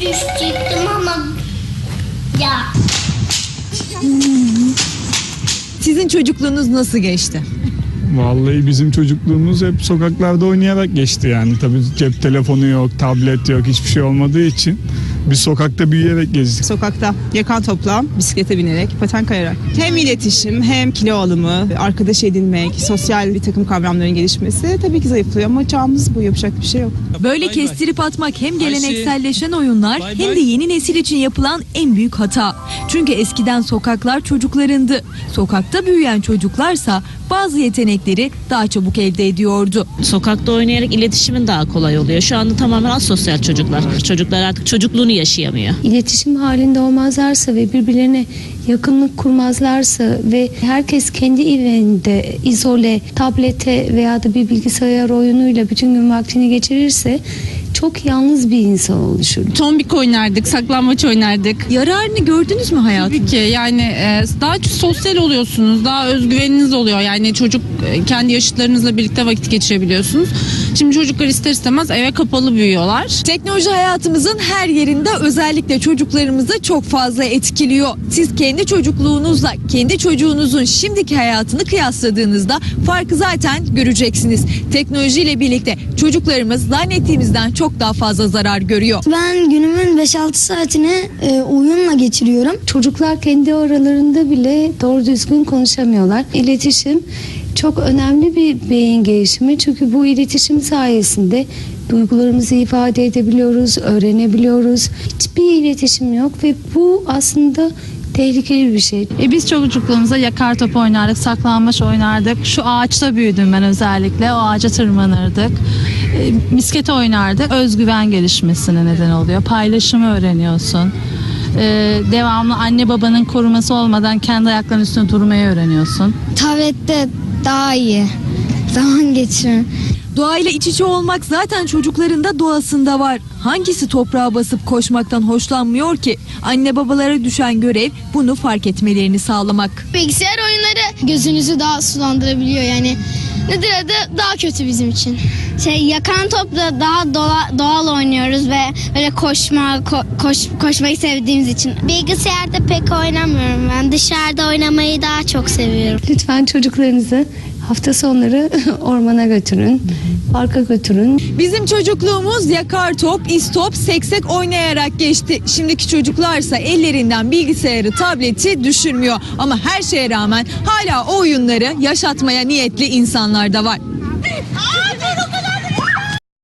düşecektim ama ya Sizin çocukluğunuz nasıl geçti? Vallahi bizim çocukluğumuz hep sokaklarda oynayarak geçti yani. Tabii cep telefonu yok, tablet yok, hiçbir şey olmadığı için biz sokakta büyüyerek gezdik. Sokakta yakan toplam, bisiklete binerek, paten kayarak. Hem iletişim hem kilo alımı, arkadaş edinmek, sosyal bir takım kavramların gelişmesi tabii ki zayıflıyor ama çağımız bu yapacak bir şey yok. Böyle kestirip atmak hem gelenekselleşen oyunlar hem de yeni nesil için yapılan en büyük hata. Çünkü eskiden sokaklar çocuklarındı. Sokakta büyüyen çocuklarsa bazı yetenekleri daha çabuk elde ediyordu. Sokakta oynayarak iletişimin daha kolay oluyor. Şu anda tamamen asosyal çocuklar. Çocuklar artık çocukluğunu yaşayamıyor. İletişim halinde olmazlarsa ve birbirlerine yakınlık kurmazlarsa ve herkes kendi evinde izole tablete veya da bir bilgisayar oyunuyla bütün gün vaktini geçirirse çok yalnız bir insan oluşur. Tombik oynardık, saklambaç oynardık. Yararını gördünüz mü hayatım? Tabii ki yani e, daha çok sosyal oluyorsunuz, daha özgüveniniz oluyor. Yani çocuk e, kendi yaşıtlarınızla birlikte vakit geçirebiliyorsunuz. Şimdi çocuklar ister istemez eve kapalı büyüyorlar. Teknoloji hayatımızın her yerinde özellikle çocuklarımızı çok fazla etkiliyor. Siz kendi çocukluğunuzla kendi çocuğunuzun şimdiki hayatını kıyasladığınızda farkı zaten göreceksiniz. Teknolojiyle birlikte çocuklarımız zannettiğimizden çok daha fazla zarar görüyor. ben günümün 5-6 saatini e, oyunla geçiriyorum. Çocuklar kendi aralarında bile doğru düzgün konuşamıyorlar. İletişim çok önemli bir beyin gelişimi çünkü bu iletişim sayesinde duygularımızı ifade edebiliyoruz, öğrenebiliyoruz. Hiçbir iletişim yok ve bu aslında tehlikeli bir şey. E biz çocukluğumuzda yakar top oynardık, saklanmaç oynardık. Şu ağaçta büyüdüm ben özellikle. O ağaca tırmanırdık. E, misket oynardık. Özgüven gelişmesine neden oluyor. Paylaşımı öğreniyorsun. E, devamlı anne babanın koruması olmadan kendi ayaklarının üstünde durmayı öğreniyorsun. Tablette daha iyi zaman geçiriyorum. Doğayla iç içe olmak zaten çocukların da doğasında var. Hangisi toprağa basıp koşmaktan hoşlanmıyor ki? Anne babalara düşen görev bunu fark etmelerini sağlamak. Bilgisayar oyunları gözünüzü daha sulandırabiliyor yani. Nedir adı? Daha kötü bizim için. Şey yakan topla daha doğa- doğal oynuyoruz ve böyle koşma ko- koş, koşmayı sevdiğimiz için. Bilgisayarda pek oynamıyorum ben. Dışarıda oynamayı daha çok seviyorum. Lütfen çocuklarınızı hafta sonları ormana götürün, parka götürün. Bizim çocukluğumuz yakar top, istop, seksek oynayarak geçti. Şimdiki çocuklarsa ellerinden bilgisayarı, tableti düşürmüyor. Ama her şeye rağmen hala o oyunları yaşatmaya niyetli insanlar da var.